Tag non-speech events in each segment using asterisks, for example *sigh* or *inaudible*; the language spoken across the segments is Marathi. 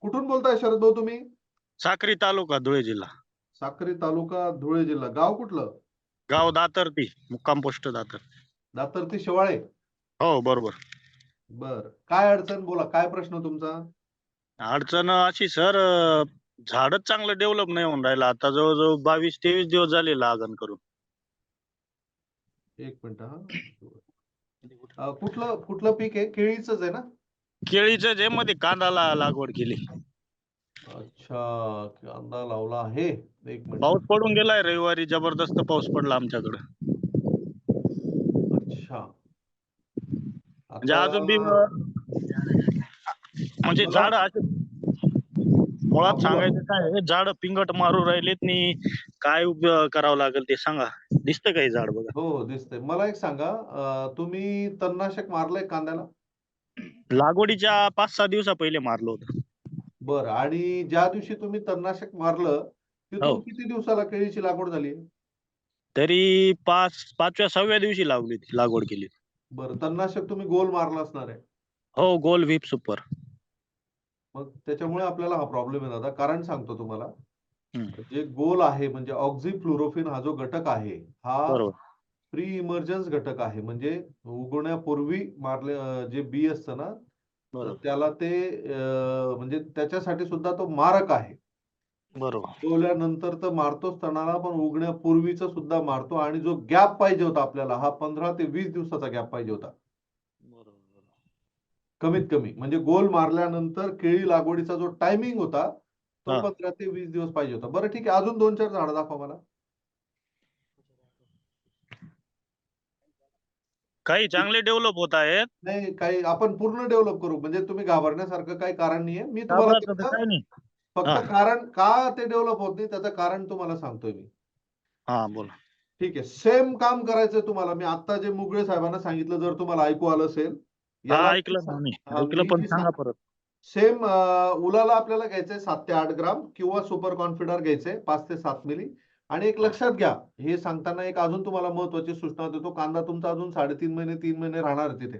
कुठून बोलताय शरद भाऊ तुम्ही? साक्री तालुका धुळे जिल्हा. साक्री तालुका धुळे जिल्हा. गाव कुठलं? गाव दातर्ती मुक्काम पोस्ट दातर दातर्ती शेवाळे? हो बरोबर. बर. काय अडचण? बोला काय प्रश्न तुमचा? अडचण अशी सर झाडच चांगलं डेव्हलप नाही होऊन राहिलं. आता जवळजवळ बावीस तेवीस दिवस झाले लागण करून. एक मिनिट हा. अं, कुठलं कुठलं पीक आहे? केळीच आहे ना? केळीचं जे मध्ये कांदाला लागवड केली. अच्छा कांदा लावला आहे. एक मिनिट. पाऊस पडून गेलाय रविवारी जबरदस्त पाऊस पडला आमच्याकडे. अच्छा. म्हणजे अजून बी म्हणजे झाड असे मुळात सांगायचं काय झाड पिंगट मारू राहिलेत नी काय करावं लागेल ते सांगा. दिसतं काही झाड बघा? हो दिसतंय. मला एक सांगा तुम्ही तणनाशक मारलंय कांद्याला? लागवडीच्या पाच सहा दिवसा पहिले मारलं होतं. बरं आणि ज्या दिवशी तुम्ही तणनाशक मारलं तिथून हो. किती दिवसाला केळीची लागवड झाली? तरी पाच पाचव्या सहाव्या दिवशी लावली ती लागवड केली. बरं तणनाशक तुम्ही गोल मारला असणार आहे. हो गोल व्हीप सुपर. मग त्याच्यामुळे आपल्याला हा प्रॉब्लेम आहे दादा. कारण सांगतो तुम्हाला. हम्म. जे गोल आहे म्हणजे ऑक्झिफ्लोरोफिन हा जो घटक आहे हा बरोबर. प्री इमर्जन्स घटक आहे. म्हणजे उगवण्यापूर्वी मारले जे बी असतं ना त्याला ते म्हणजे त्याच्यासाठी सुद्धा तो मारक आहे. बरोबर. उगवल्यानंतर तर मारतोच तणाला पण उगण्यापूर्वीच सुद्धा मारतो आणि जो गॅप पाहिजे होता आपल्याला हा पंधरा ते वीस दिवसाचा गॅप पाहिजे होता. बरोबर कमीत कमी. म्हणजे गोल मारल्यानंतर केळी लागवडीचा जो टायमिंग होता तो. पंधरा ते वीस दिवस पाहिजे होता. बरं ठीक आहे. अजून दोन चार झाडं दाखवा मला. काही चांगले डेव्हलप होत आहेत. नाही काही आपण पूर्ण डेव्हलप करू. म्हणजे तुम्ही घाबरण्यासारखं काही कारण नाहीये. मी तुम्हाला घाबरायचं तर फक्त- काही नाही. फक्त. कारण का ते डेव्हलप होत नाही त्याचं कारण तुम्हाला सांगतोय मी. हा बोला. ठीक आहे. सेम काम करायचंय तुम्हाला. मी आता जे मुगळे साहेबांना सांगितलं जर तुम्हाला ऐकू आलं असेल हा ऐकलं ना मी. हा, ऐकलं मी पण जे सांगा परत. सेम उलाला आपल्याला घ्यायचंय सात ते आठ ग्राम किंवा सुपर कॉन्फिडर घ्यायचंय पाच ते सात मिली आणि एक लक्षात घ्या हे सांगताना एक अजून तुम्हाला महत्वाची सूचना देतो. कांदा तुमचा अजून साडेतीन महिने तीन महिने राहणार तिथे.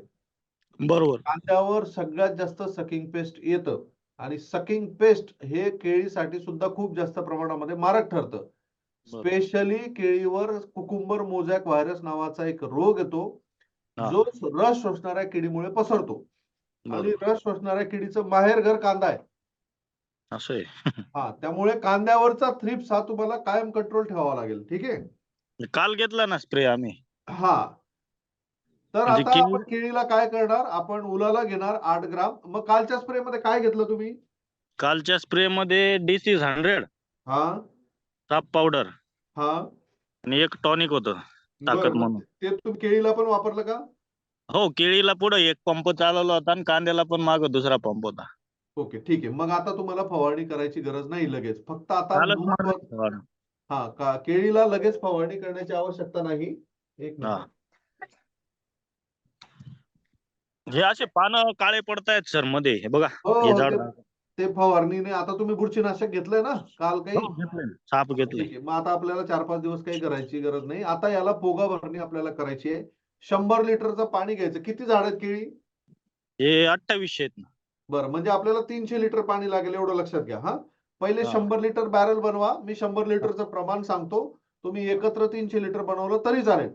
बरोबर. कांद्यावर सगळ्यात जास्त सकिंग पेस्ट येतं. आणि सकिंग पेस्ट हे केळीसाठी सुद्धा खूप जास्त प्रमाणामध्ये मारक ठरतं. स्पेशली केळीवर कुकुंबर मोझॅक व्हायरस नावाचा एक रोग येतो. जो रस शोषणाऱ्या किडीमुळे पसरतो. आणि रस शोषणाऱ्या किडीचं माहेर घर कांदा आहे. असं आहे. *laughs* हा त्यामुळे कांद्यावरचा थ्रिप्स हा तुम्हाला कायम कंट्रोल ठेवावा लागेल ठीक आहे? काल घेतला ना स्प्रे आम्ही. हा. तर म्हणजे आता आपण केळीला काय करणार? आपण उलाला घेणार आठ ग्राम. मग कालच्या स्प्रे मध्ये काय घेतलं तुम्ही? कालच्या स्प्रे मध्ये डिसीज हंड्रेड हा. साप पावडर हा. आणि एक टॉनिक होतं ताकद बरं, म्हणून. ते तुम्ही केळीला पण वापरलं का? हो केळीला पुढे एक पंप चालवला होता आणि कांद्याला पण माग दुसरा पंप होता. ओके ठीक आहे. मग आता तुम्हाला फवारणी करायची गरज नाही लगेच. फक्त आता. हा का केळीला लगेच फवारणी करण्याची आवश्यकता नाही. एक हा. असे पानं काळे पडतायत सरमध्ये. हे बघा हो झाड. ते- फवारणीने आता तुम्ही बुरशीनाशक घेतलंय ना? काल काही? हो. साप घेतले मग आता आपल्याला चार पाच दिवस काही करायची गरज नाही. आता याला पोगा भरणी आपल्याला करायची आहे. शंभर लिटरचं पाणी घ्यायचं. किती झाड आहेत केळी? हे अठ्ठावीसशे आहेत ना. बरं म्हणजे आपल्याला तीनशे लिटर पाणी लागेल एवढं लक्षात घ्या हा. पहिले. शंभर लिटर बॅरल बनवा मी शंभर लिटरचं प्रमाण सांगतो. तुम्ही एकत्र तीनशे लिटर बनवलं तरी चालेल.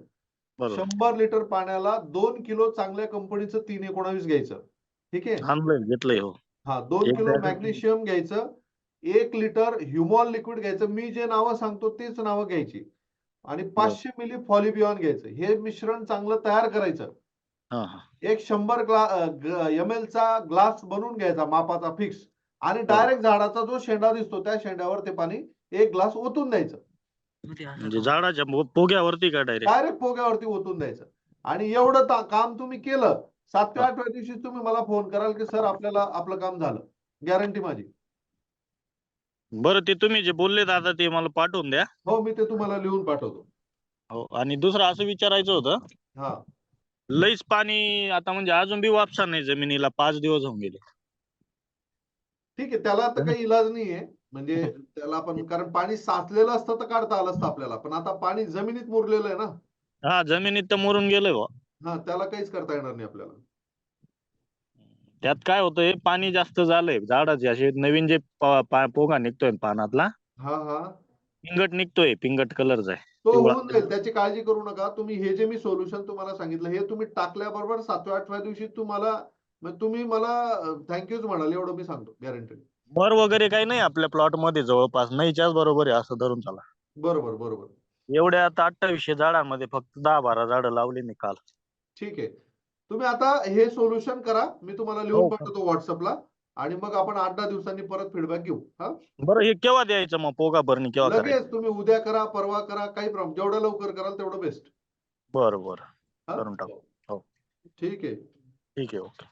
शंभर लिटर पाण्याला दोन किलो चांगल्या कंपनीचं तीन एकोणावीस घ्यायचं. ठीक आहे? हो. हा दोन किलो मॅग्नेशियम घ्यायचं एक लिटर ह्युमॉल लिक्विड घ्यायचं मी जे नावं सांगतो तेच नावं घ्यायची. आणि पाचशे मिली फॉलिबियॉन घ्यायचं हे मिश्रण चांगलं तयार करायचं. एक शंभर ग्ला एम एल चा ग्लास बनवून घ्यायचा मापाचा फिक्स. आणि डायरेक्ट झाडाचा जो शेंडा दिसतो त्या शेंड्यावर ते पाणी एक ग्लास ओतून द्यायचं. म्हणजे झाडाच्या पोग्यावरती का डायरेक्ट? डायरेक्ट पोग्यावरती ओतून द्यायचं. आणि एवढं काम तुम्ही केलं सातव्या आठव्या दिवशी तुम्ही मला फोन कराल की सर आपल्याला आपलं काम झालं. गॅरंटी माझी. बरं ते तुम्ही जे बोलले दादा ते मला पाठवून द्या. हो मी ते तुम्हाला लिहून पाठवतो. हो आणि दुसरं असं विचारायचं होतं हा. लईच पाणी आता म्हणजे अजून बी वापसा नाही जमिनीला पाच दिवस होऊन गेले. ठीक आहे त्याला तर काही इलाज नाहीये. म्हणजे त्याला आपण कारण पाणी साचलेलं असतं तर काढता आलं असतं आपल्याला. पण आता पाणी जमिनीत मुरलेलं आहे ना. हा जमिनीत तर मरून गेलंय बुवा. हा त्याला काहीच करता येणार नाही आपल्याला. त्यात काय होतंय पाणी जास्त झालंय. झाडाचे असे नवीन जे प- पा- पोगा निघतोय पानातला हा हा. पिंगट निघतोय पिंगट कलरचा आहे. तो पिवळा. होऊन जाईल त्याची काळजी करू नका. तुम्ही हे जे मी सोल्युशन तुम्हाला सांगितलं हे तुम्ही टाकल्याबरोबर सातव्या आठव्या दिवशी तुम्हाला तुम्ही मला थँक्यूच म्हणाल एवढं मी सांगतो गॅरंटी मर वगैरे काही नाही आपल्या प्लॉटमध्ये जवळपास. नाहीच्याच बरोबर आहे असं धरून चला. बरोबर बरोबर. एवढ्या आता अठ्ठावीसशे झाडांमध्ये फक्त दहा बारा झाडं लावली मी काल. ठीक आहे. तुम्ही आता हे सोल्युशन करा. मी तुम्हाला लिहून हो का? पाठवतो व्हॉट्सअपला आणि मग आपण आठ दहा दिवसांनी परत फीडबॅक घेऊ हा? बरं हे केव्हा द्यायचं मग पोगा भरणी केव्हा करायची? लगेच तुम्ही उद्या करा परवा करा काही प्रॉब्लेम जेवढं लवकर कराल तेवढं बेस्ट बरं बरं. करून टाकू. हो. ठीक आहे. ठीक आहे ओके.